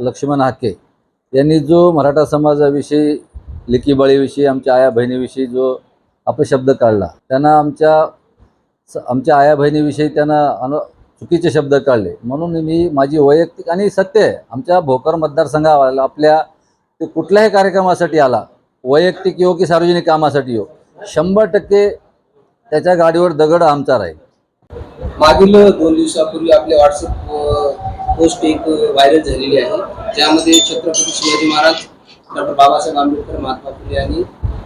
लक्ष्मण हाके यांनी जो मराठा समाजाविषयी लेकीबाळीविषयी आमच्या आया बहिणीविषयी जो अपशब्द काढला त्यांना आमच्या आमच्या आया बहिणीविषयी त्यांना अनु चुकीचे शब्द काढले. म्हणून मी माझी वैयक्तिक आणि सत्य आहे. आमच्या भोकर मतदारसंघाला आपल्या ते कुठल्याही कार्यक्रमासाठी आला वैयक्तिक येऊ की सार्वजनिक कामासाठी येऊ शंभर टक्के त्याच्या गाडीवर दगड आमचा राहील. मागील दोन दिवसापूर्वी आपल्या व्हॉट्सअप पोस्ट एक व्हायरल झालेली आहे. ज्यामध्ये छत्रपती शिवाजी महाराज डॉक्टर बाबासाहेब आंबेडकर महात्मा फुले आणि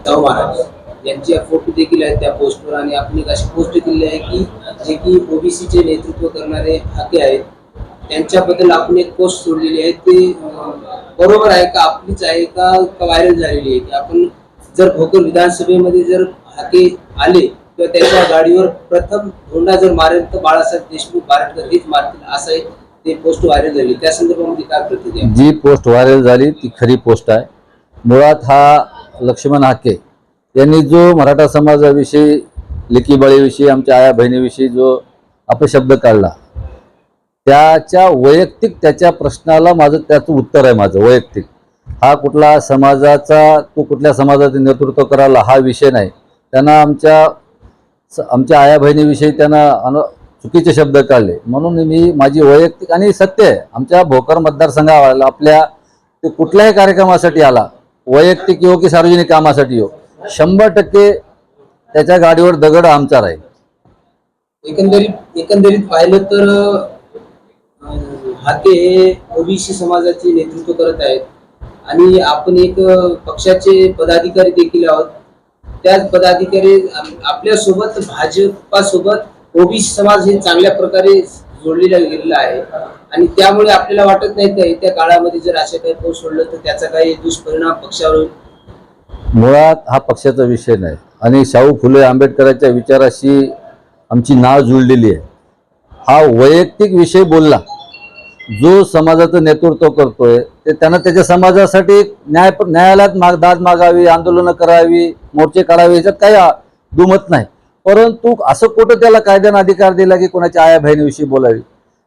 शाहू महाराज यांची फोटो देखील आहेत त्या पोस्टवर आणि आपण एक अशी पोस्ट दिलेली आहे की जे की ओबीसीचे नेतृत्व करणारे हाके आहेत. त्यांच्याबद्दल आपण एक पोस्ट सोडलेली आहे. ते बरोबर आहे का आपलीच आहे का व्हायरल झालेली आहे? की आपण जर भोकर विधानसभेमध्ये जर हाके आले किंवा त्यांच्या गाडीवर प्रथम धोंडा जर मारेल तर बाळासाहेब देशमुख बारटकर हेच मारतील असं एक ते पोस्ट व्हायरल झाली. त्या संदर्भामध्ये काय प्रतिक्रिया जी पोस्ट व्हायरल झाली ती खरी पोस्ट आहे. मुळात हा लक्ष्मण हाके यांनी जो मराठा समाजाविषयी लेकीबाळीविषयी आमच्या आया बहिणीविषयी जो अपशब्द काढला त्याच्या वैयक्तिक त्याच्या प्रश्नाला माझं त्याचं उत्तर आहे माझं वैयक्तिक. हा कुठला समाजाचा तो कुठल्या समाजाचं नेतृत्व करायला हा विषय नाही. त्यांना आमच्या आमच्या आया बहिणीविषयी त्यांना अनु चुकीचे शब्द काढले म्हणून मी माझी वैयक्तिक आणि सत्य आहे. आमच्या भोकर मतदारसंघाला आपल्या ते कुठल्याही कार्यक्रमासाठी आला. वैयक्तिक येऊ की सार्वजनिक कामासाठी येऊ शंभर टक्के त्याच्या गाडीवर दगड आमचा राहील. एकंदरीत एकंदरीत पाहिलं तर हाते हे ओबीसी समाजाचे नेतृत्व करत आहेत. आणि आपण एक पक्षाचे पदाधिकारी देखील आहोत. त्याच पदाधिकारी आपल्यासोबत भाजपासोबत ओबीसी समाज हे चांगल्या प्रकारे जोडलेला गेलेला आहे. आणि त्यामुळे आपल्याला वाटत नाही का येत्या काळामध्ये जर अशा काही पोस्ट सोडलं तर त्याचा काही दुष्परिणाम पक्षावर होईल? मुळात हा पक्षाचा विषय नाही. आणि शाहू फुले आंबेडकरांच्या विचाराशी आमची नाव जुळलेली आहे. हा वैयक्तिक विषय बोलला. जो समाजाचं नेतृत्व करतोय ते त्यांना त्याच्या समाजासाठी न्याय न्यायालयात माग दाद मागावी आंदोलनं करावी मोर्चे काढावे याच्यात काही दुमत नाही. परंतु असं कुठं त्याला कायद्यानं अधिकार दिला की कोणाच्या आया बहिणीविषयी बोलावी?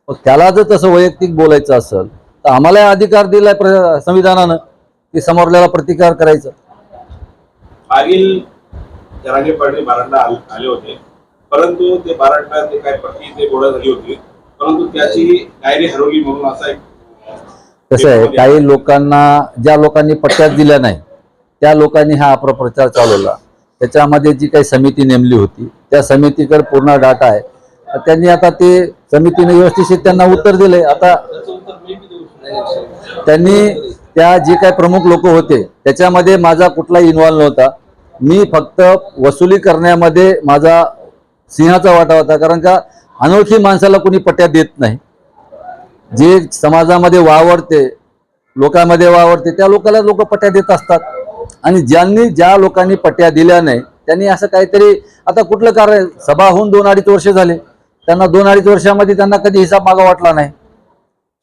मग त्याला जर तसं वैयक्तिक बोलायचं असेल तर आम्हाला अधिकार दिलाय संविधानानं की समोरल्याला प्रतिकार करायचा. मागील जरांगे पाटील बारांडा आल- होते. परंतु ते बारांडा ते काय पट्टी ते गोळा झाली होती. परंतु त्याची डायरी हरवली म्हणून असा एक कसं आहे काही लोकांना ज्या लोकांनी पट्ट्यात दिल्या नाही त्या लोकांनी हा अपप्रचार चालवला. त्याच्यामध्ये जी काही समिती नेमली होती त्या समितीकडे पूर्ण डाटा आहे. तर त्यांनी आता ते समितीने व्यवस्थित त्यांना उत्तर दिले आता त्यांनी त्या जे काही प्रमुख लोक होते त्याच्यामध्ये माझा कुठलाही इन्व्हॉल्व नव्हता. मी फक्त वसुली करण्यामध्ये माझा सिंहाचा वाटा होता कारण का अनोळखी माणसाला कोणी पट्ट्या देत नाही. जे समाजामध्ये वावरते लोकांमध्ये वावरते त्या लोकांना लोक पट्ट्या देत असतात. आणि ज्यांनी ज्या लोकांनी पट्ट्या दिल्या नाही त्यांनी असं काहीतरी आता कुठलं कार्य सभा होऊन दोन अडीच वर्ष झाले. त्यांना दोन अडीच वर्षामध्ये त्यांना कधी हिसाब मागा वाटला नाही.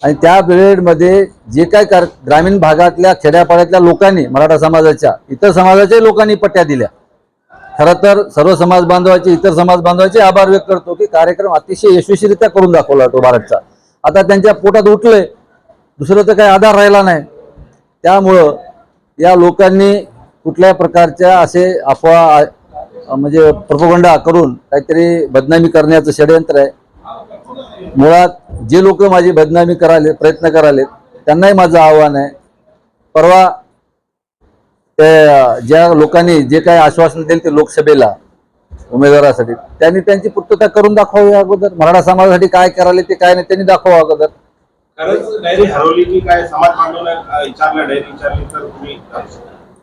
आणि त्या पिरियडमध्ये जे काय कार ग्रामीण भागातल्या खेड्यापाड्यातल्या लोकांनी मराठा समाजाच्या इतर समाजाच्याही लोकांनी पट्ट्या दिल्या. खरं तर सर्व समाज बांधवाचे इतर समाज बांधवाचे आभार व्यक्त करतो की कार्यक्रम अतिशय यशस्वीरित्या करून दाखवला तो भारतचा. आता त्यांच्या पोटात उठलंय. दुसरं तर काही आधार राहिला नाही. त्यामुळं या लोकांनी कुठल्याही प्रकारच्या असे अफवा म्हणजे प्रपोगंडा करून काहीतरी बदनामी करण्याचं षडयंत्र आहे. मुळात जे लोक माझी बदनामी कराले प्रयत्न करालेत त्यांनाही माझं आव्हान आहे. परवा ते ज्या लोकांनी जे काही आश्वासन दिले ते लोकसभेला उमेदवारासाठी त्यांनी त्यांची पूर्तता करून दाखवावी अगोदर. मराठा समाजासाठी काय करायला ते काय नाही त्यांनी दाखवावं अगोदर. खरंच डायरी हरवली की काय समाज बांधवांना विचारलं डायरी विचारली तर तुम्ही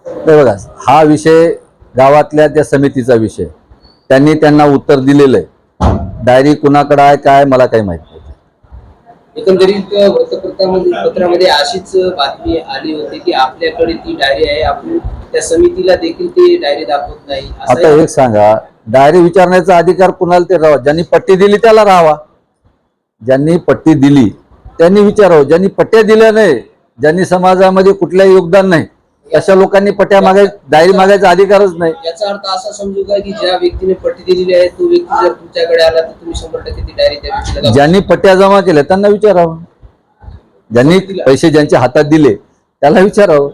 हे बघा हा विषय गावातल्या त्या समितीचा विषय. त्यांनी त्यांना उत्तर दिलेलं आहे. डायरी कुणाकडे आहे काय मला काही माहीत नाही. एकंदरीत वृत्तपत्रामध्ये पत्रामध्ये अशीच बातमी आली होती की आपल्याकडे ती डायरी आहे आपण त्या समितीला देखील ती डायरी दाखवत नाही. आता एक सांगा डायरी विचारण्याचा अधिकार कुणाला ते राहावा? ज्यांनी पट्टी दिली त्याला राहावा. ज्यांनी पट्टी दिली त्यांनी विचारावं. ज्यांनी पट्ट्या दिल्या नाही ज्यांनी समाजामध्ये कुठल्याही योगदान नाही अशा लोकांनी पट्ट्या मागाय डायरी मागायचा अधिकारच नाही. याचा अर्थ असा समजू का की ज्या व्यक्तीने पट्टी दिलेली आहे तो व्यक्ती जर तुमच्याकडे आला तर तुम्ही शंभर टक्के ती डायरी त्या व्यक्तीला दाखवा. ज्यांनी पट्ट्या जमा केल्या त्यांना विचारावं. ज्यांनी पैसे ज्यांच्या हातात दिले त्याला विचारावं.